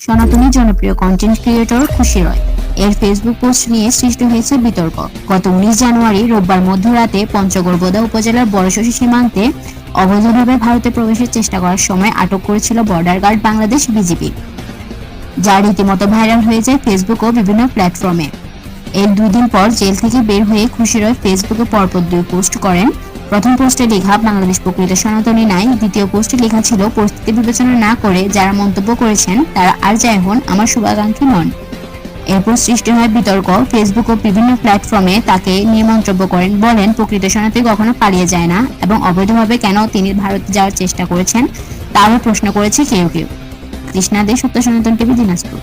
সনাতনী জনপ্রিয় content creator খুশি রয় এর ফেসবুক পোস্ট নিয়ে সৃষ্টি হয়েছে বিতর্ক। গত উনিশ জানুয়ারি রোববার মধ্যরাতে পঞ্চগড় বোদা উপজেলার বড়শশী সীমান্তে অবৈধভাবে ভারতে প্রবেশের চেষ্টা করার সময় আটক করেছিল বর্ডার গার্ড বাংলাদেশ বিজিবি। যা রীতিমতো ভাইরাল হয়ে যায় ফেসবুক ও বিভিন্ন প্ল্যাটফর্মে এর দুই দিন পর জেল থেকে বের হয়ে খুশি রয় ফেসবুকে পরপর দুই পোস্ট করেন প্রথম পোস্টে লেখা, বাংলাদেশ প্রকৃত সনাতনী নাই। দ্বিতীয় পোস্টে লেখা ছিল, পরিস্থিতি বিবেচনা না করে যারা মন্তব্য করেছেন, তারা আর যাই হন, আমার শুভাকাঙ্ক্ষী নন। এরপর সৃষ্টি হয় বিতর্ক। ফেসবুক ও বিভিন্ন প্ল্যাটফর্মে তাকে নিয়ে মন্তব্য করেন, বলেন, প্রকৃত সনাতনী কখনো পালিয়ে যায় না এবং অবৈধভাবে কেন তিনি ভারতে যাওয়ার চেষ্টা করেছেন? তারও প্রশ্ন করেছে কেউ কেউ। কৃষ্ণা দে, সত্য সনাতন টিভি, দিনাজপুর।